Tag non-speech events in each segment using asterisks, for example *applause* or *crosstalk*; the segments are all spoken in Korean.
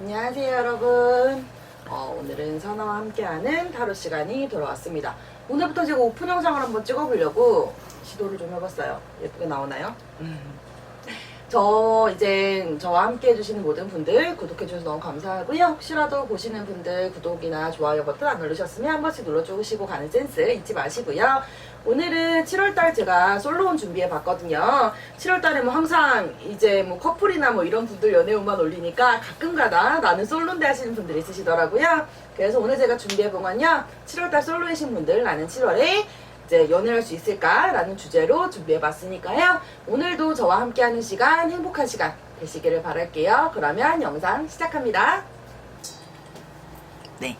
안녕하세요 여러분. 어, 오늘은 선아와 함께하는 타로 시간이 돌아왔습니다. 오늘부터 제가 오픈 영상을 한번 찍어보려고 시도를 좀 해봤어요. 예쁘게 나오나요? 음. 저 이제 저와 함께 해주시는 모든 분들 구독해주셔서 너무 감사하고요. 혹시라도 보시는 분들 구독이나 좋아요 버튼 안 누르셨으면 한 번씩 눌러주시고 가는 센스 잊지 마시고요 오늘은 7월달 제가 솔로온 준비해 봤거든요 7월달에 뭐 항상 이제 뭐 커플이나 뭐 이런 분들 연애운만 올리니까 가끔가다 나는 솔로인데 하시는 분들이 있으시더라고요 그래서 오늘 제가 준비해 본 건요 7월달 솔로이신 분들 나는 7월에 이제 연애할 수 있을까라는 주제로 준비해 봤으니까요. 오늘도 저와 함께하는 시간, 행복한 시간 되시기를 바랄게요. 그러면 영상 시작합니다. 네.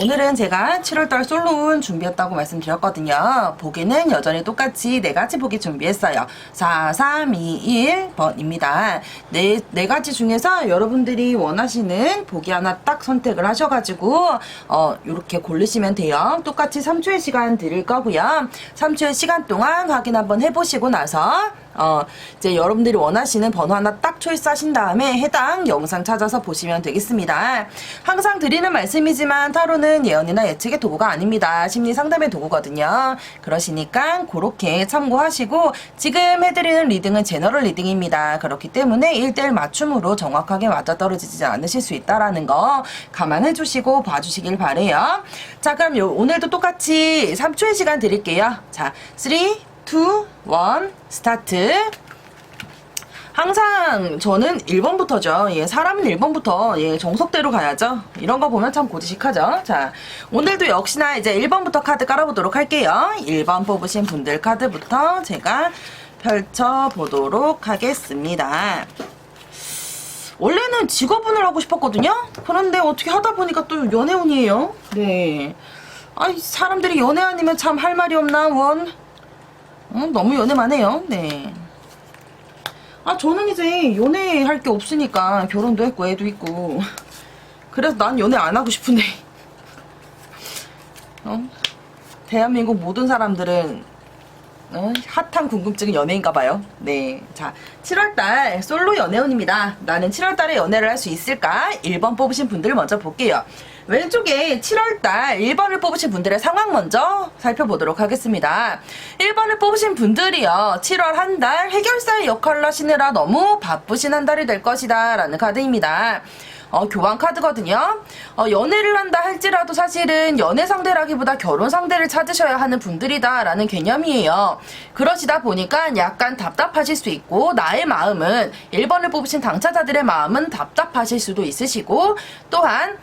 오늘은 제가 7월달 솔로운 준비했다고 말씀드렸거든요. 보기는 여전히 똑같이 네 가지 보기 준비했어요. 4, 3, 2, 1번입니다. 네, 네 가지 중에서 여러분들이 원하시는 보기 하나 딱 선택을 하셔가지고, 어, 요렇게 고르시면 돼요. 똑같이 3초의 시간 드릴 거고요. 3초의 시간 동안 확인 한번 해보시고 나서, 어, 이제 여러분들이 원하시는 번호 하나 딱 초이스 하신 다음에 해당 영상 찾아서 보시면 되겠습니다. 항상 드리는 말씀이지만 타로는 예언이나 예측의 도구가 아닙니다. 심리 상담의 도구거든요. 그러시니까 그렇게 참고하시고 지금 해드리는 리딩은 제너럴 리딩입니다. 그렇기 때문에 1대1 맞춤으로 정확하게 맞아떨어지지 않으실 수 있다라는 거 감안해 주시고 봐주시길 바래요. 자 그럼 요, 오늘도 똑같이 3초의 시간 드릴게요. 자 3, 2, 1 스타트 항상 저는 1번부터죠. 예, 사람은 1번부터 예, 정석대로 가야죠. 이런 거 보면 참 고지식하죠. 자, 오늘도 역시나 이제 1번부터 카드 깔아보도록 할게요. 1번 뽑으신 분들 카드부터 제가 펼쳐보도록 하겠습니다. 원래는 직업운을 하고 싶었거든요. 그런데 어떻게 하다 보니까 또 연애운이에요. 네. 아이, 사람들이 연애 아니면 참 할 말이 없나, 원? 어, 너무 연애만 해요. 네. 아, 저는 이제 연애할 게 없으니까 결혼도 했고 애도 있고. 그래서 난 연애 안 하고 싶은데. 어? 대한민국 모든 사람들은 어, 핫한 궁금증은 연애인가 봐요. 네. 자, 7월달 솔로 연애운입니다. 나는 7월달에 연애를 할 수 있을까? 1번 뽑으신 분들 먼저 볼게요. 왼쪽에 7월달 1번을 뽑으신 분들의 상황 먼저 살펴보도록 하겠습니다. 1번을 뽑으신 분들이요. 7월 한 달 해결사의 역할을 하시느라 너무 바쁘신 한 달이 될 것이다. 라는 카드입니다. 어, 교환 카드거든요. 어, 연애를 한다 할지라도 사실은 연애 상대라기보다 결혼 상대를 찾으셔야 하는 분들이다라는 개념이에요. 그러시다 보니까 약간 답답하실 수 있고 나의 마음은 1번을 뽑으신 당사자들의 마음은 답답하실 수도 있으시고 또한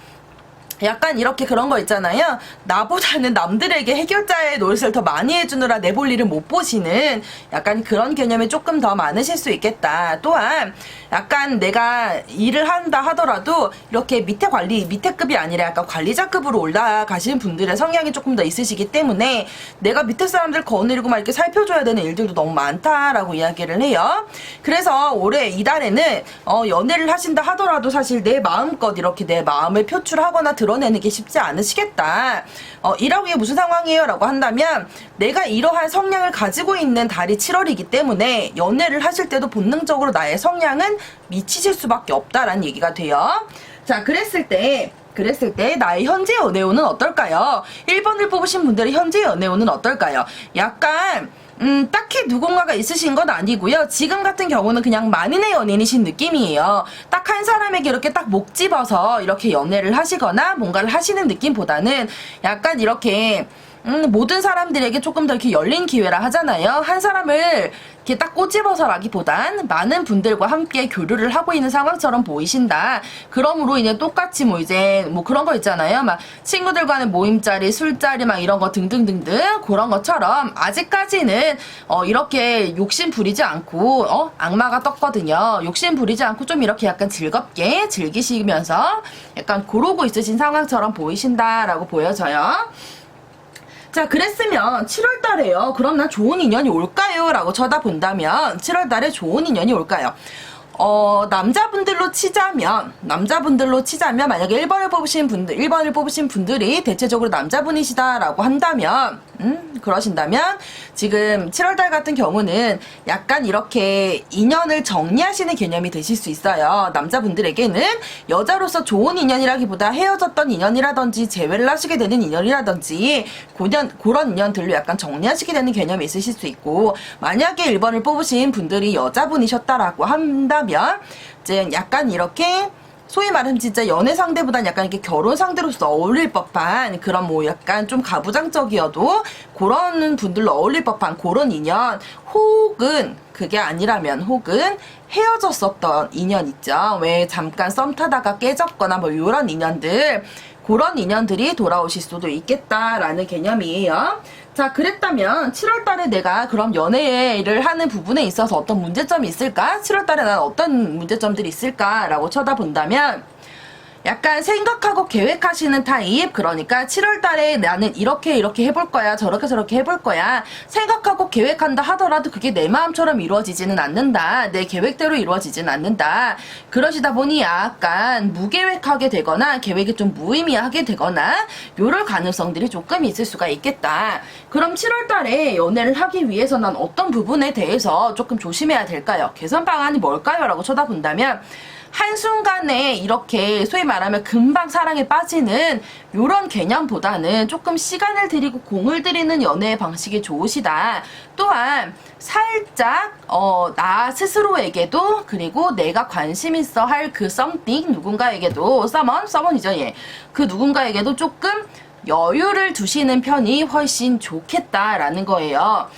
약간 이렇게 그런 거 있잖아요. 나보다는 남들에게 해결자의 노릇을 더 많이 해주느라 내 볼 일을 못 보시는 약간 그런 개념이 조금 더 많으실 수 있겠다. 또한 약간 내가 일을 한다 하더라도 이렇게 밑에 관리, 밑에 급이 아니라 약간 관리자급으로 올라가시는 분들의 성향이 조금 더 있으시기 때문에 내가 밑에 사람들 거느리고 막 이렇게 살펴줘야 되는 일들도 너무 많다라고 이야기를 해요. 그래서 올해 이달에는 어, 연애를 하신다 하더라도 사실 내 마음껏 이렇게 내 마음을 표출하거나 드러내는 게 쉽지 않으시겠다. 어, 이라고 이게 무슨 상황이에요? 라고 한다면 내가 이러한 성향을 가지고 있는 달이 7월이기 때문에 연애를 하실 때도 본능적으로 나의 성향은 미치실 수밖에 없다라는 얘기가 돼요. 자, 그랬을 때 그랬을 때 나의 현재 연애운은 어떨까요? 1번을 뽑으신 분들의 현재 연애운은 어떨까요? 약간 음, 딱히 누군가가 있으신 건 아니고요. 지금 같은 경우는 그냥 만인의 연인이신 느낌이에요. 딱 한 사람에게 이렇게 딱 목 집어서 이렇게 연애를 하시거나 뭔가를 하시는 느낌보다는 약간 이렇게 음, 모든 사람들에게 조금 더 이렇게 열린 기회라 하잖아요. 한 사람을 이렇게 딱 꼬집어서라기보단 많은 분들과 함께 교류를 하고 있는 상황처럼 보이신다. 그러므로 이제 똑같이 뭐 이제 뭐 그런 거 있잖아요. 막 친구들과는 모임자리, 술자리 막 이런 거 등등등등 그런 것처럼 아직까지는 어 이렇게 욕심 부리지 않고 어 악마가 떴거든요. 욕심 부리지 않고 좀 이렇게 약간 즐겁게 즐기시면서 약간 고르고 있으신 상황처럼 보이신다라고 보여져요. 자, 그랬으면 7월 달에요. 그럼 난 좋은 인연이 올까요? 라고 쳐다본다면 7월 달에 좋은 인연이 올까요? 어, 남자분들로 치자면, 남자분들로 치자면, 만약에 1번을 뽑으신 분들, 1번을 뽑으신 분들이 대체적으로 남자분이시다라고 한다면, 음, 그러신다면 지금 7월달 같은 경우는 약간 이렇게 인연을 정리하시는 개념이 되실 수 있어요. 남자분들에게는 여자로서 좋은 인연이라기보다 헤어졌던 인연이라든지 재회를 하시게 되는 인연이라든지 고년, 그런 인연들로 약간 정리하시게 되는 개념이 있으실 수 있고 만약에 1번을 뽑으신 분들이 여자분이셨다라고 한다면 이제 약간 이렇게 소위 말하면 진짜 연애 상대보단 약간 이렇게 결혼 상대로서 어울릴 법한 그런 뭐 약간 좀 가부장적이어도 그런 분들로 어울릴 법한 그런 인연 혹은 그게 아니라면 혹은 헤어졌었던 인연 있죠. 왜 잠깐 썸 타다가 깨졌거나 뭐 이런 인연들 그런 인연들이 돌아오실 수도 있겠다라는 개념이에요. 자, 그랬다면 7월 달에 내가 그럼 연애를 하는 부분에 있어서 어떤 문제점이 있을까? 7월 달에 난 어떤 문제점들이 있을까라고 쳐다본다면 약간 생각하고 계획하시는 타입. 그러니까 7월 달에 나는 이렇게 이렇게 해볼 거야. 저렇게 저렇게 해볼 거야. 생각하고 계획한다 하더라도 그게 내 마음처럼 이루어지지는 않는다. 내 계획대로 이루어지지는 않는다. 그러시다 보니 약간 무계획하게 되거나 계획이 좀 무의미하게 되거나 요럴 가능성들이 조금 있을 수가 있겠다. 그럼 7월 달에 연애를 하기 위해서 난 어떤 부분에 대해서 조금 조심해야 될까요? 개선 방안이 뭘까요? 라고 쳐다본다면 한순간에 이렇게 소위 말하면 금방 사랑에 빠지는 요런 개념보다는 조금 시간을 들이고 공을 들이는 연애의 방식이 좋으시다. 또한 살짝 어, 나 스스로에게도 그리고 내가 관심 있어 할그 something 누군가에게도 someone, someone이죠 예. 그 누군가에게도 조금 여유를 두시는 편이 훨씬 좋겠다라는 거예요.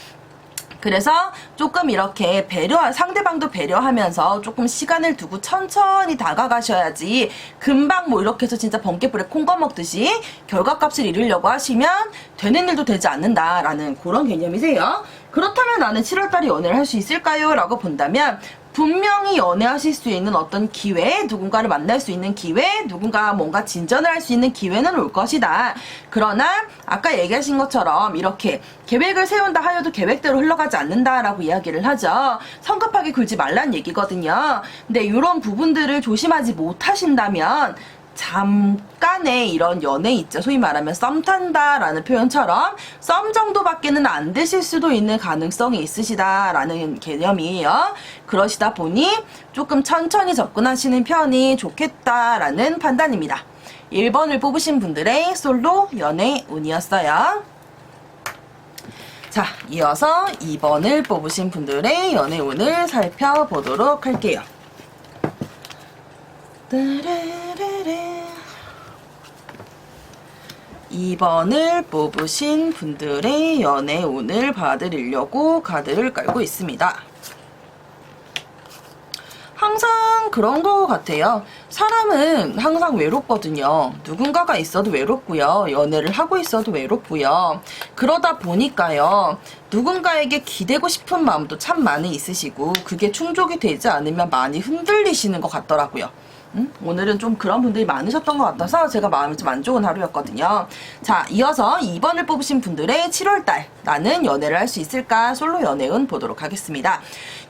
그래서 조금 이렇게 배려, 상대방도 배려하면서 조금 시간을 두고 천천히 다가가셔야지 금방 뭐 이렇게 해서 진짜 번개불에 콩 꺼먹듯이 결과값을 이루려고 하시면 되는 일도 되지 않는다라는 그런 개념이세요. 그렇다면 나는 7월달에 연애를 할 수 있을까요? 라고 본다면 분명히 연애하실 수 있는 어떤 기회, 누군가를 만날 수 있는 기회, 누군가 뭔가 진전을 할 수 있는 기회는 올 것이다. 그러나 아까 얘기하신 것처럼 이렇게 계획을 세운다 하여도 계획대로 흘러가지 않는다라고 이야기를 하죠. 성급하게 굴지 말란 얘기거든요. 근데 이런 부분들을 조심하지 못하신다면 잠깐의 이런 연애 있죠. 소위 말하면 썸 탄다라는 표현처럼 썸 정도밖에는 안 되실 수도 있는 가능성이 있으시다라는 개념이에요. 그러시다 보니 조금 천천히 접근하시는 편이 좋겠다라는 판단입니다. 1번을 뽑으신 분들의 솔로 연애 운이었어요. 자, 이어서 2번을 뽑으신 분들의 연애 운을 살펴보도록 할게요. 따라라라. 2번을 뽑으신 분들의 연애 운을 봐드리려고 카드를 깔고 있습니다. 항상 그런 거 같아요. 사람은 항상 외롭거든요. 누군가가 있어도 외롭고요. 연애를 하고 있어도 외롭고요. 그러다 보니까요. 누군가에게 기대고 싶은 마음도 참 많이 있으시고 그게 충족이 되지 않으면 많이 흔들리시는 것 같더라고요. 음? 오늘은 좀 그런 분들이 많으셨던 것 같아서 제가 마음이 좀 안 좋은 하루였거든요. 자, 이어서 2번을 뽑으신 분들의 7월달 나는 연애를 할 수 있을까 솔로 연애운 보도록 하겠습니다.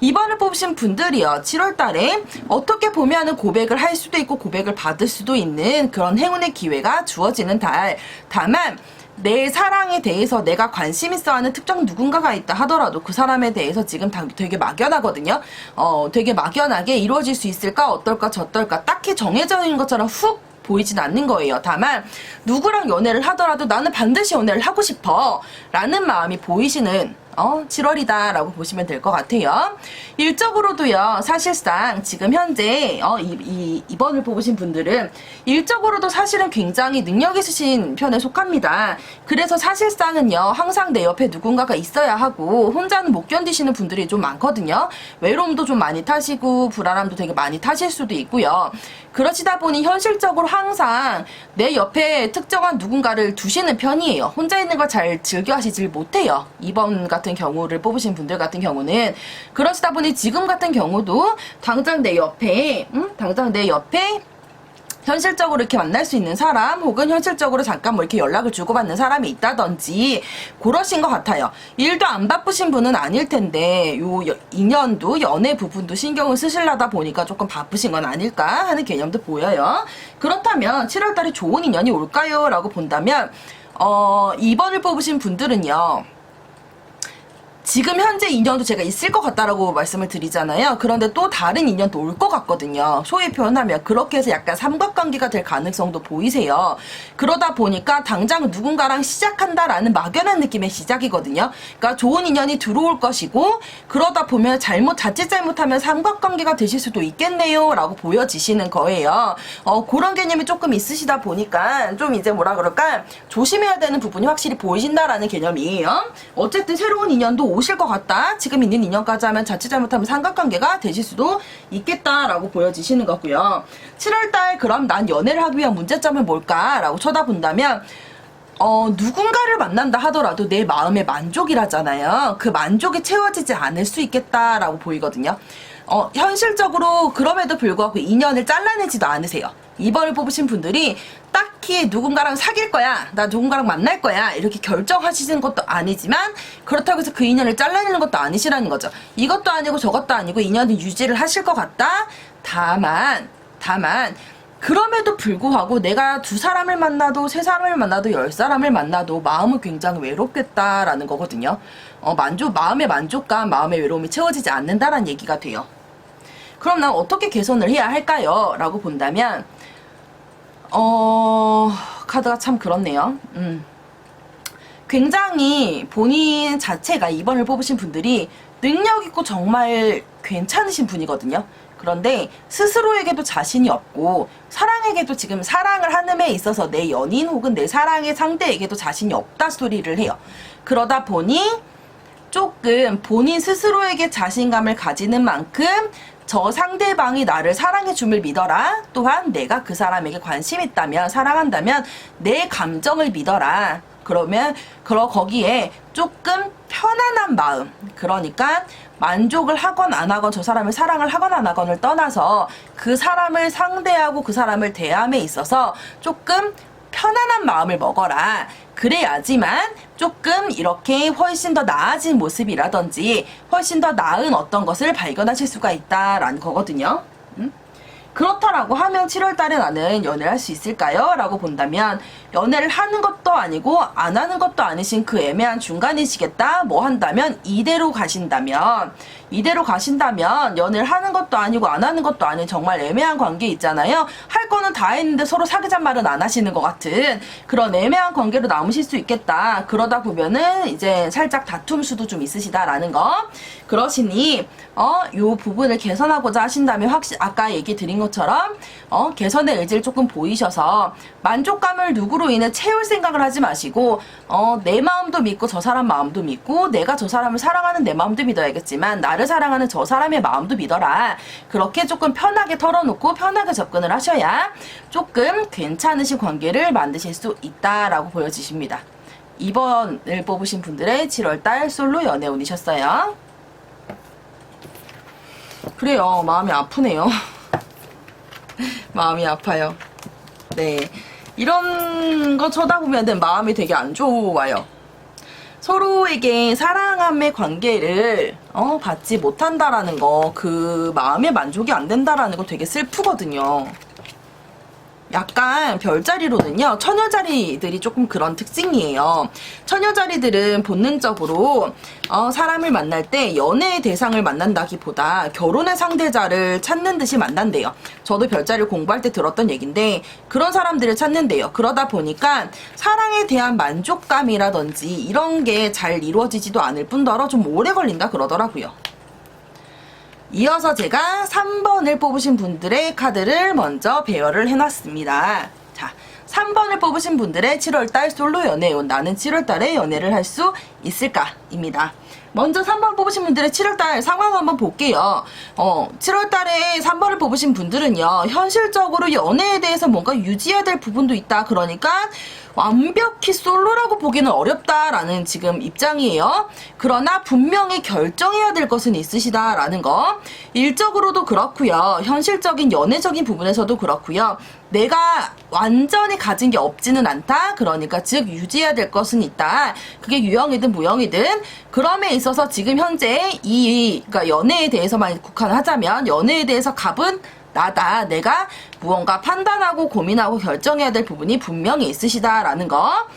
2번을 뽑으신 분들이요. 7월달에 어떻게 보면은 고백을 할 수도 있고 고백을 받을 수도 있는 그런 행운의 기회가 주어지는 달. 다만 내 사랑에 대해서 내가 관심 있어 하는 특정 누군가가 있다 하더라도 그 사람에 대해서 지금 당- 되게 막연하거든요. 어, 되게 막연하게 이루어질 수 있을까, 어떨까, 저떨까, 딱히 정해져 있는 것처럼 훅 보이진 않는 거예요. 다만, 누구랑 연애를 하더라도 나는 반드시 연애를 하고 싶어. 라는 마음이 보이시는 어, 7월이다 라고 보시면 될 것 같아요. 일적으로도요, 사실상 지금 현재, 어, 이, 이, 2번을 뽑으신 분들은 일적으로도 사실은 굉장히 능력 있으신 편에 속합니다. 그래서 사실상은요, 항상 내 옆에 누군가가 있어야 하고, 혼자는 못 견디시는 분들이 좀 많거든요. 외로움도 좀 많이 타시고, 불안함도 되게 많이 타실 수도 있고요. 그러시다 보니 현실적으로 항상 내 옆에 특정한 누군가를 두시는 편이에요. 혼자 있는 걸 잘 즐겨 하시질 못해요. 2번 같은 경우를 뽑으신 분들 같은 경우는 그러시다 보니 지금 같은 경우도 당장 내 옆에 음? 당장 내 옆에 현실적으로 이렇게 만날 수 있는 사람 혹은 현실적으로 잠깐 뭐 이렇게 연락을 주고받는 사람이 있다든지 그러신 것 같아요. 일도 안 바쁘신 분은 아닐 텐데 요 여- 인연도 연애 부분도 신경을 쓰시려다 보니까 조금 바쁘신 건 아닐까 하는 개념도 보여요. 그렇다면 7월달에 좋은 인연이 올까요? 라고 본다면 어 2번을 뽑으신 분들은요. 지금 현재 인연도 제가 있을 것 같다라고 말씀을 드리잖아요. 그런데 또 다른 인연도 올 것 같거든요. 소위 표현하면 그렇게 해서 약간 삼각관계가 될 가능성도 보이세요. 그러다 보니까 당장 누군가랑 시작한다라는 막연한 느낌의 시작이거든요. 그러니까 좋은 인연이 들어올 것이고 그러다 보면 잘못 자칫 잘못하면 삼각관계가 되실 수도 있겠네요라고 보여지시는 거예요. 어, 그런 개념이 조금 있으시다 보니까 좀 이제 뭐라 그럴까 조심해야 되는 부분이 확실히 보이신다라는 개념이에요. 어쨌든 새로운 인연도 오실 것 같다. 지금 있는 인연까지 하면 자칫 잘못하면 삼각관계가 되실 수도 있겠다라고 보여지시는 거고요. 7월달 그럼 난 연애를 하기 위한 문제점은 뭘까라고 쳐다본다면 어, 누군가를 만난다 하더라도 내 마음의 만족이라잖아요. 그 만족이 채워지지 않을 수 있겠다라고 보이거든요. 어, 현실적으로 그럼에도 불구하고 인연을 잘라내지도 않으세요. 2번을 뽑으신 분들이 딱히 누군가랑 사귈 거야, 나 누군가랑 만날 거야, 이렇게 결정하시는 것도 아니지만, 그렇다고 해서 그 인연을 잘라내는 것도 아니시라는 거죠. 이것도 아니고 저것도 아니고 인연을 유지를 하실 것 같다? 다만, 다만, 그럼에도 불구하고 내가 두 사람을 만나도 세 사람을 만나도 열 사람을 만나도 마음은 굉장히 외롭겠다라는 거거든요. 어, 만족, 마음의 만족감, 마음의 외로움이 채워지지 않는다라는 얘기가 돼요. 그럼 난 어떻게 개선을 해야 할까요? 라고 본다면, 어, 카드가 참 그렇네요. 음. 굉장히 본인 자체가 2번을 뽑으신 분들이 능력 있고 정말 괜찮으신 분이거든요. 그런데 스스로에게도 자신이 없고 사랑에게도 지금 사랑을 하는 데 있어서 내 연인 혹은 내 사랑의 상대에게도 자신이 없다 소리를 해요. 그러다 보니 조금 본인 스스로에게 자신감을 가지는 만큼 저 상대방이 나를 사랑해 줌을 믿어라. 또한 내가 그 사람에게 관심 있다면 사랑한다면 내 감정을 믿어라. 그러면 그러 거기에 조금 편안한 마음. 그러니까 만족을 하건 안 하건 저 사람을 사랑을 하건 안 하건을 떠나서 그 사람을 상대하고 그 사람을 대함에 있어서 조금 편안한 마음을 먹어라. 그래야지만 조금 이렇게 훨씬 더 나아진 모습이라든지 훨씬 더 나은 어떤 것을 발견하실 수가 있다라는 거거든요. 음? 그렇다라고 하면 7월 달에 나는 연애를 할 수 있을까요? 라고 본다면 연애를 하는 것도 아니고 안 하는 것도 아니신 그 애매한 중간이시겠다? 뭐 한다면 이대로 가신다면 이대로 가신다면 연애를 하는 것도 아니고 안 하는 것도 아닌 정말 애매한 관계 있잖아요. 할 거는 다 했는데 서로 사귀잔 말은 안 하시는 것 같은 그런 애매한 관계로 남으실 수 있겠다. 그러다 보면은 이제 살짝 다툼 수도 좀 있으시다라는 거. 그러시니 어, 요 부분을 개선하고자 하신다면 확실 아까 얘기 드린 것처럼 어, 개선의 의지를 조금 보이셔서 만족감을 누구로 인해 채울 생각을 하지 마시고 어, 내 마음도 믿고 저 사람 마음도 믿고 내가 저 사람을 사랑하는 내 마음도 믿어야겠지만 나를 사랑하는 저 사람의 마음도 믿어라. 그렇게 조금 편하게 털어놓고 편하게 접근을 하셔야 조금 괜찮으신 관계를 만드실 수 있다라고 보여지십니다. 2번을 뽑으신 분들의 7월달 솔로 연애운이셨어요. 그래요. 마음이 아프네요. *laughs* 마음이 아파요. 네. 이런 거 쳐다보면 마음이 되게 안 좋아요. 서로에게 사랑함의 관계를 어, 받지 못한다라는 거, 그 마음의 만족이 안 된다라는 거 되게 슬프거든요. 약간 별자리로는요 처녀자리들이 조금 그런 특징이에요. 처녀자리들은 본능적으로 어, 사람을 만날 때 연애의 대상을 만난다기보다 결혼의 상대자를 찾는 듯이 만난대요. 저도 별자리를 공부할 때 들었던 얘긴데 그런 사람들을 찾는데요. 그러다 보니까 사랑에 대한 만족감이라든지 이런 게 잘 이루어지지도 않을 뿐더러 좀 오래 걸린다 그러더라고요 이어서 제가 3번을 뽑으신 분들의 카드를 먼저 배열을 해놨습니다. 자, 3번을 뽑으신 분들의 7월달 솔로 연애운 나는 7월달에 연애를 할 수 있을까?입니다. 먼저 3번 뽑으신 분들의 7월달 상황 한번 볼게요. 어, 7월달에 3번을 뽑으신 분들은요, 현실적으로 연애에 대해서 뭔가 유지해야 될 부분도 있다. 그러니까 완벽히 솔로라고 보기는 어렵다라는 지금 입장이에요. 그러나 분명히 결정해야 될 것은 있으시다라는 거. 일적으로도 그렇고요. 현실적인 연애적인 부분에서도 그렇고요. 내가 완전히 가진 게 없지는 않다. 그러니까 즉 유지해야 될 것은 있다. 그게 유형이든 무형이든 그럼에 있어서 지금 현재 이 그러니까 연애에 대해서만 국한하자면 연애에 대해서 갑은 나다. 내가 무언가 판단하고 고민하고 결정해야 될 부분이 분명히 있으시다라는 거.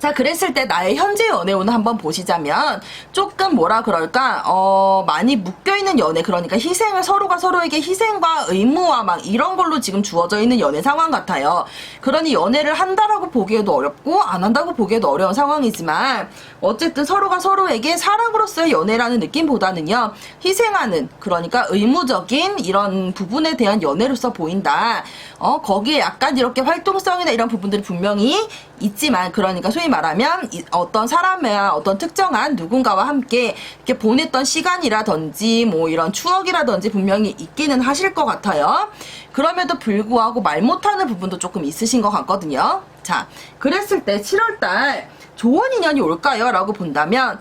자, 그랬을 때 나의 현재 연애운을 한번 보시자면 조금 뭐라 그럴까, 어, 많이 묶여있는 연애, 그러니까 희생을 서로가 서로에게 희생과 의무와 막 이런 걸로 지금 주어져 있는 연애 상황 같아요. 그러니 연애를 한다라고 보기에도 어렵고 안 한다고 보기에도 어려운 상황이지만 어쨌든 서로가 서로에게 사랑으로서의 연애라는 느낌보다는요, 희생하는, 그러니까 의무적인 이런 부분에 대한 연애로서 보인다. 어, 거기에 약간 이렇게 활동성이나 이런 부분들이 분명히 있지만 그러니까 소위 말하면 이- 어떤 사람이야 어떤 특정한 누군가와 함께 이렇게 보냈던 시간이라든지 뭐 이런 추억이라든지 분명히 있기는 하실 것 같아요. 그럼에도 불구하고 말 못하는 부분도 조금 있으신 것 같거든요. 자, 그랬을 때 7월달 좋은 인연이 올까요? 라고 본다면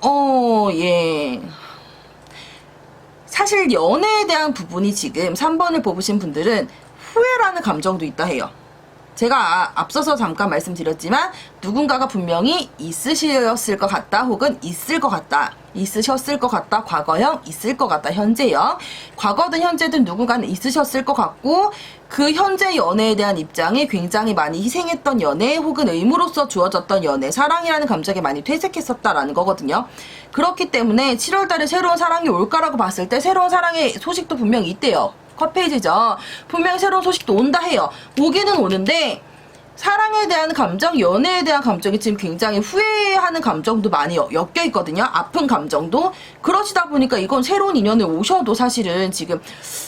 어, 예. 사실 연애에 대한 부분이 지금 3번을 뽑으신 분들은 후회라는 감정도 있다 해요. 제가 아- 앞서서 잠깐 말씀드렸지만 누군가가 분명히 있으셨을 것 같다 혹은 있을 것 같다 있으셨을 것 같다 과거형 있을 것 같다 현재형. 과거든 현재든 누군가는 있으셨을 것 같고 그 현재 연애에 대한 입장이 굉장히 많이 희생했던 연애 혹은 의무로서 주어졌던 연애 사랑이라는 감정에 많이 퇴색했었다라는 거거든요. 그렇기 때문에 7월달에 새로운 사랑이 올까라고 봤을 때 새로운 사랑의 소식도 분명히 있대요 컷페이지죠. 분명히 새로운 소식도 온다 해요. 오기는 오는데 사랑에 대한 감정, 연애에 대한 감정이 지금 굉장히 후회하는 감정도 많이 여- 엮여 있거든요. 아픈 감정도. 그러시다 보니까 이건 새로운 인연을 오셔도 사실은 지금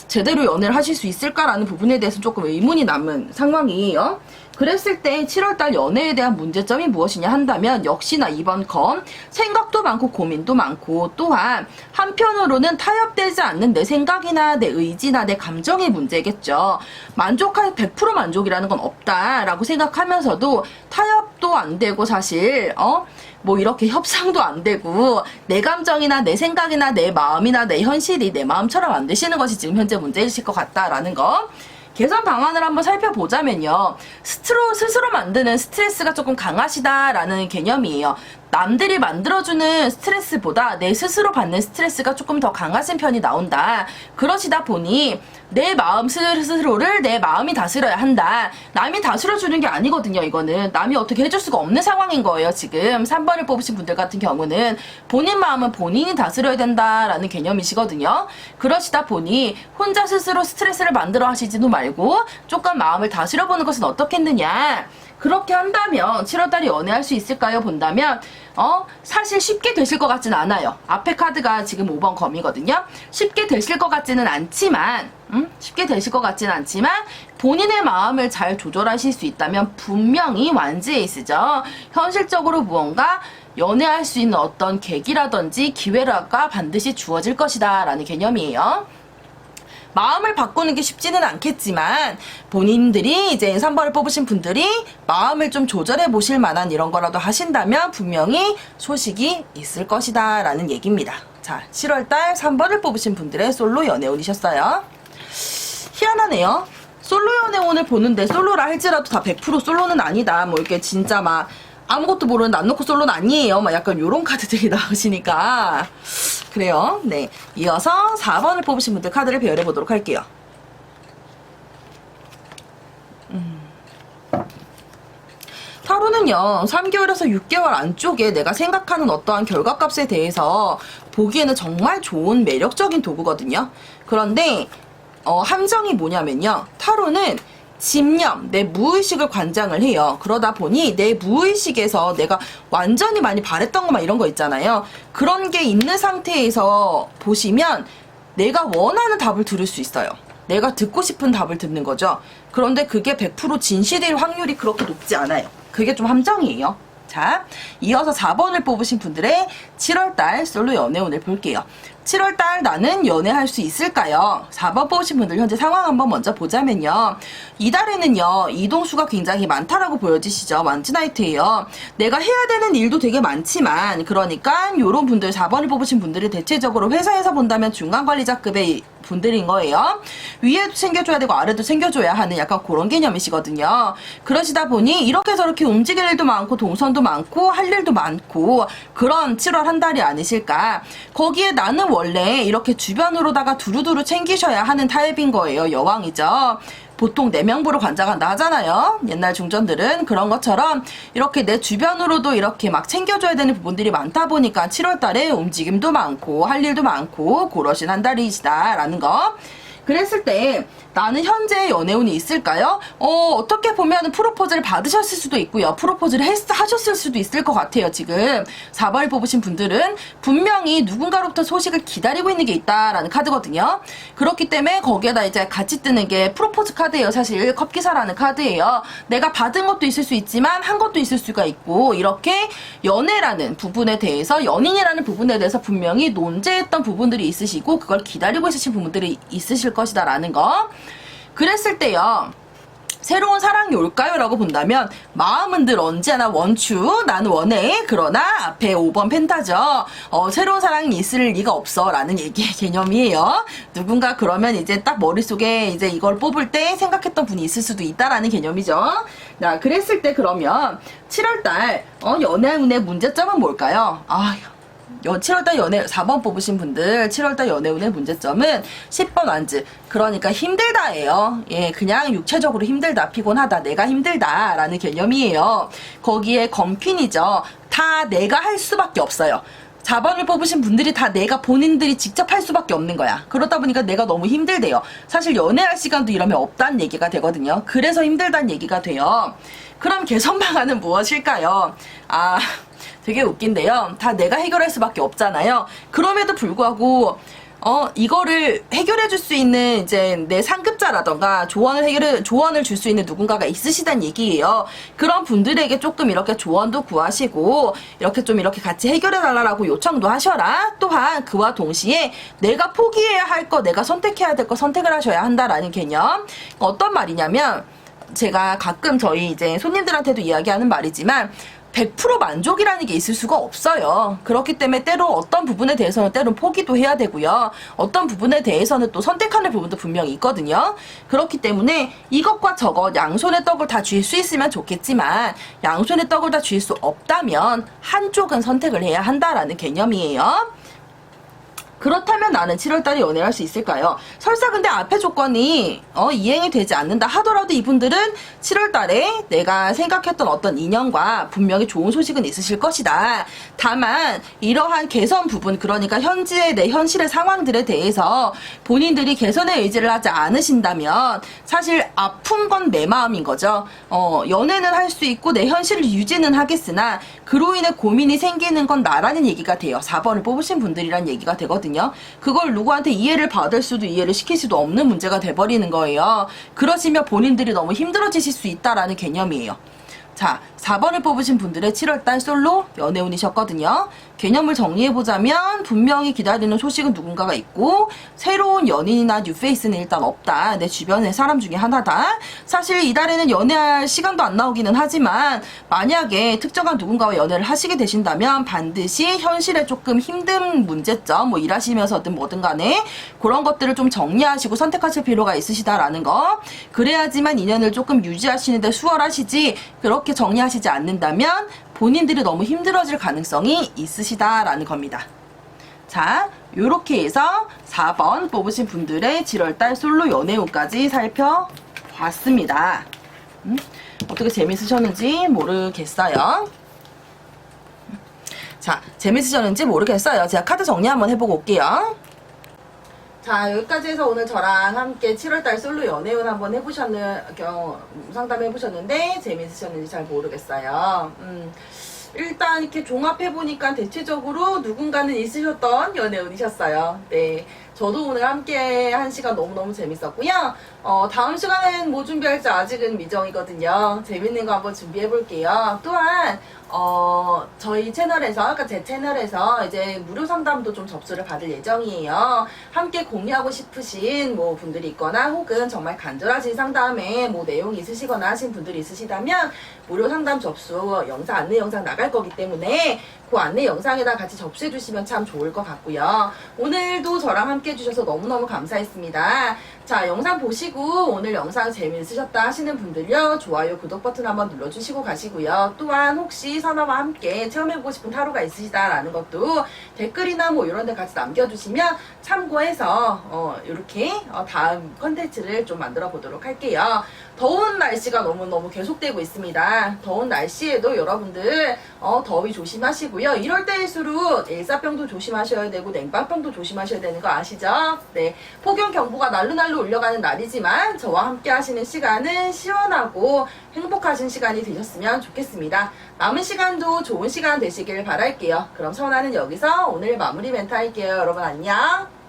제대로 연애를 하실 수 있을까라는 부분에 대해서 조금 의문이 남은 상황이에요. 그랬을 때 7월달 연애에 대한 문제점이 무엇이냐 한다면 역시나 이번 건 생각도 많고 고민도 많고 또한 한편으로는 타협되지 않는 내 생각이나 내 의지나 내 감정의 문제겠죠. 만족할 100% 만족이라는 건 없다라고 생각하면서도 타협도 안 되고 사실 어? 뭐 이렇게 협상도 안 되고 내 감정이나 내 생각이나 내 마음이나 내 현실이 내 마음처럼 안 되시는 것이 지금 현재 문제이실 것 같다라는 거. 개선 방안을 한번 살펴보자면요. 스스로, 스스로 만드는 스트레스가 조금 강하시다라는 개념이에요. 남들이 만들어주는 스트레스보다 내 스스로 받는 스트레스가 조금 더 강하신 편이 나온다. 그러시다 보니 내 마음 스스로를 내 마음이 다스려야 한다. 남이 다스려주는 게 아니거든요, 이거는. 남이 어떻게 해줄 수가 없는 상황인 거예요, 지금. 3번을 뽑으신 분들 같은 경우는 본인 마음은 본인이 다스려야 된다라는 개념이시거든요. 그러시다 보니 혼자 스스로 스트레스를 만들어 하시지도 말고 조금 마음을 다스려 보는 것은 어떻겠느냐. 그렇게 한다면 7월달에 연애할 수 있을까요? 본다면 어 사실 쉽게 되실 것 같진 않아요. 앞에 카드가 지금 5번 검이거든요. 쉽게 되실 것 같지는 않지만 음? 쉽게 되실 것 같지는 않지만 본인의 마음을 잘 조절하실 수 있다면 분명히 완지에 있으죠. 현실적으로 무언가 연애할 수 있는 어떤 계기라든지 기회가 반드시 주어질 것이다 라는 개념이에요. 마음을 바꾸는 게 쉽지는 않겠지만 본인들이 이제 3번을 뽑으신 분들이 마음을 좀 조절해 보실 만한 이런 거라도 하신다면 분명히 소식이 있을 것이다 라는 얘기입니다. 자, 7월달 3번을 뽑으신 분들의 솔로 연애운이셨어요. 희한하네요. 솔로 연애운을 보는데 솔로라 할지라도 다 100% 솔로는 아니다. 뭐 이렇게 진짜 막 아무것도 모르는 남 놓고 솔로는 아니에요. 막 약간 요런 카드들이 *laughs* 나오시니까. 그래요. 네. 이어서 4번을 뽑으신 분들 카드를 배열해 보도록 할게요. 음. 타로는요, 3개월에서 6개월 안쪽에 내가 생각하는 어떠한 결과값에 대해서 보기에는 정말 좋은 매력적인 도구거든요. 그런데, 어, 함정이 뭐냐면요. 타로는 집념, 내 무의식을 관장을 해요. 그러다 보니 내 무의식에서 내가 완전히 많이 바랬던 것만 이런 거 있잖아요. 그런 게 있는 상태에서 보시면 내가 원하는 답을 들을 수 있어요. 내가 듣고 싶은 답을 듣는 거죠. 그런데 그게 100% 진실일 확률이 그렇게 높지 않아요. 그게 좀 함정이에요. 자, 이어서 4번을 뽑으신 분들의 7월달 솔로 연애운을 볼게요. 7월달 나는 연애할 수 있을까요? 4번 뽑으신 분들 현재 상황 한번 먼저 보자면요. 이달에는요, 이동수가 굉장히 많다라고 보여지시죠? 만지나이트예요. 내가 해야 되는 일도 되게 많지만, 그러니까 요런 분들, 4번을 뽑으신 분들이 대체적으로 회사에서 본다면 중간관리자급의 분들인 거예요. 위에도 챙겨줘야 되고 아래도 챙겨줘야 하는 약간 그런 개념이시거든요. 그러시다 보니 이렇게 저렇게 움직일 일도 많고 동선도 많고 할 일도 많고 그런 7월 한 달이 아니실까. 거기에 나는 원래 이렇게 주변으로다가 두루두루 챙기셔야 하는 타입인 거예요. 여왕이죠. 보통 내명부를 관장한다 하잖아요. 옛날 중전들은 그런 것처럼 이렇게 내 주변으로도 이렇게 막 챙겨줘야 되는 부분들이 많다 보니까 7월 달에 움직임도 많고 할 일도 많고 고러신 한 달이시다라는 거. 그랬을 때 나는 현재 연애운이 있을까요? 어, 어떻게 보면 프로포즈를 받으셨을 수도 있고요. 프로포즈를 했, 하셨을 수도 있을 것 같아요, 지금. 4번을 뽑으신 분들은 분명히 누군가로부터 소식을 기다리고 있는 게 있다라는 카드거든요. 그렇기 때문에 거기에다 이제 같이 뜨는 게 프로포즈 카드예요. 사실 컵기사라는 카드예요. 내가 받은 것도 있을 수 있지만 한 것도 있을 수가 있고 이렇게 연애라는 부분에 대해서 연인이라는 부분에 대해서 분명히 논제했던 부분들이 있으시고 그걸 기다리고 있으신 부분들이 있으실 것이다 라는 거. 그랬을 때요. 새로운 사랑이 올까요? 라고 본다면 마음은 늘 언제나 원추 나는 원해 그러나 앞에 5번 펜타죠 어, 새로운 사랑이 있을 리가 없어 라는 얘기의 *laughs* 개념이에요 누군가 그러면 이제 딱 머릿속에 이제 이걸 뽑을 때 생각했던 분이 있을 수도 있다라는 개념이죠 자 그랬을 때 그러면 7월달 어, 연애운의 문제점은 뭘까요? 아 7월달 연애 4번 뽑으신 분들 7월달 연애운의 문제점은 10번 완즈 그러니까 힘들다예요. 예, 그냥 육체적으로 힘들다, 피곤하다, 내가 힘들다라는 개념이에요. 거기에 검핀이죠. 다 내가 할 수밖에 없어요. 4번을 뽑으신 분들이 다 내가 본인들이 직접 할 수밖에 없는 거야. 그러다 보니까 내가 너무 힘들대요. 사실 연애할 시간도 이러면 없다는 얘기가 되거든요. 그래서 힘들다는 얘기가 돼요. 그럼 개선 방안은 무엇일까요? 아, 되게 웃긴데요. 다 내가 해결할 수밖에 없잖아요. 그럼에도 불구하고 어 이거를 해결해 줄 수 있는 이제 내 상급자라던가 조언을 해결해 조언을 줄 수 있는 누군가가 있으시단 얘기예요. 그런 분들에게 조금 이렇게 조언도 구하시고 이렇게 좀 이렇게 같이 해결해 달라고 요청도 하셔라. 또한 그와 동시에 내가 포기해야 할 거, 내가 선택해야 될 거 선택을 하셔야 한다라는 개념. 어떤 말이냐면 제가 가끔 저희 이제 손님들한테도 이야기하는 말이지만 100% 만족이라는 게 있을 수가 없어요. 그렇기 때문에 때로 어떤 부분에 대해서는 때로 포기도 해야 되고요. 어떤 부분에 대해서는 또 선택하는 부분도 분명히 있거든요. 그렇기 때문에 이것과 저것 양손의 떡을 다 쥘 수 있으면 좋겠지만 양손의 떡을 다 쥘 수 없다면 한쪽은 선택을 해야 한다라는 개념이에요. 그렇다면 나는 7월달에 연애할 수 있을까요? 설사 근데 앞에 조건이 어, 이행이 되지 않는다 하더라도 이분들은 7월달에 내가 생각했던 어떤 인연과 분명히 좋은 소식은 있으실 것이다. 다만 이러한 개선 부분 그러니까 현지의 내 현실의 상황들에 대해서 본인들이 개선의 의지를 하지 않으신다면 사실 아픈 건 내 마음인 거죠. 어, 연애는 할 수 있고 내 현실을 유지는 하겠으나 그로 인해 고민이 생기는 건 나라는 얘기가 돼요. 4번을 뽑으신 분들이란 얘기가 되거든요. 그걸 누구한테 이해를 받을 수도 이해를 시킬 수도 없는 문제가 돼버리는 거예요. 그러시면 본인들이 너무 힘들어지실 수 있다라는 개념이에요. 자, 4번을 뽑으신 분들의 7월달 솔로 연애운이셨거든요. 개념을 정리해보자면 분명히 기다리는 소식은 누군가가 있고 새로운 연인이나 뉴페이스는 일단 없다. 내 주변의 사람 중에 하나다. 사실 이달에는 연애할 시간도 안 나오기는 하지만 만약에 특정한 누군가와 연애를 하시게 되신다면 반드시 현실에 조금 힘든 문제점 뭐 일하시면서든 뭐든 간에 그런 것들을 좀 정리하시고 선택하실 필요가 있으시다라는 거. 그래야지만 인연을 조금 유지하시는데 수월하시지 그렇게 정리하시지 않는다면 본인들이 너무 힘들어질 가능성이 있으시다라는 겁니다. 자, 요렇게 해서 4번 뽑으신 분들의 7월달 솔로 연애운까지 살펴봤습니다. 음? 어떻게 재밌으셨는지 모르겠어요. 자, 재밌으셨는지 모르겠어요. 제가 카드 정리 한번 해보고 올게요. 자, 여기까지 해서 오늘 저랑 함께 7월달 솔로 연애운 한번 해보셨는, 경, 상담 해 보셨는데, 재밌으셨는지 잘 모르겠어요. 음, 일단 이렇게 종합해 보니까 대체적으로 누군가는 있으셨던 연애운이셨어요. 네. 저도 오늘 함께 한 시간 너무 너무 재밌었고요. 어, 다음 시간엔 뭐 준비할지 아직은 미정이거든요. 재밌는 거 한번 준비해 볼게요. 또한, 어, 저희 채널에서, 그러니까 제 채널에서 이제 무료 상담도 좀 접수를 받을 예정이에요. 함께 공유하고 싶으신 뭐 분들이 있거나 혹은 정말 간절하신 상담에 뭐 내용이 있으시거나 하신 분들이 있으시다면 무료 상담 접수 영상 안내 영상 나갈 거기 때문에 그 안내 영상에다 같이 접수해 주시면 참 좋을 것 같고요. 오늘도 저랑 함께 해주셔서 너무너무 감사했습니다. 자, 영상 보시고 오늘 영상 재미있으셨다 하시는 분들요. 좋아요, 구독 버튼 한번 눌러주시고 가시고요. 또한 혹시 선아와 함께 체험해보고 싶은 타로가 있으시다라는 것도 댓글이나 뭐 이런 데 같이 남겨주시면 참고해서 어, 이렇게 어, 다음 컨텐츠를 좀 만들어 보도록 할게요. 더운 날씨가 너무너무 계속되고 있습니다. 더운 날씨에도 여러분들 어, 더위 조심하시고요. 이럴 때일수록 일사병도 조심하셔야 되고 냉방병도 조심하셔야 되는 거 아시죠? 네. 폭염 경보가 날로날로 올려가는 날이지만 저와 함께 하시는 시간은 시원하고 행복하신 시간이 되셨으면 좋겠습니다. 남은 시간도 좋은 시간 되시길 바랄게요. 그럼 선아는 여기서 오늘 마무리 멘트 할게요. 여러분 안녕.